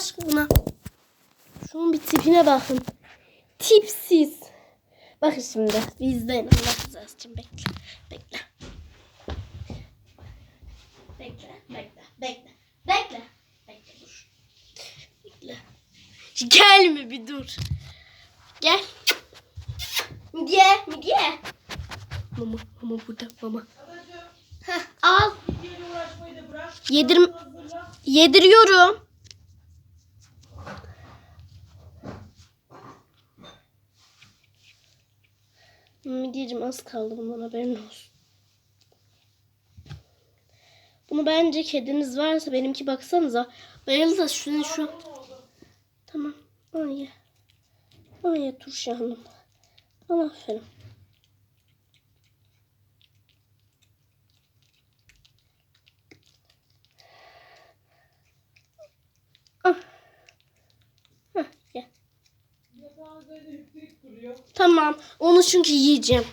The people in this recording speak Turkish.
aşkına. Şunun bir tipine bakın. Tipsiz. Bakın şimdi. Bizden Allah rızası için bekle. Bekle. Bekle. Bekle. Bekle. Bekle. Bekle dur. Bekle. Gelme bir dur. Gel. Midye. Midye. Mama. Mama burada. Mama. Heh, al. Yedirim, yediriyorum. Midyeciğim az kaldı bundan haberin olsun. Bunu bence kediniz varsa benimki baksanıza. Bayıldı şunu şu. Tamam. Ay. Ay turşu hanım. Aferin. Tamam. Onu çünkü yiyeceğim.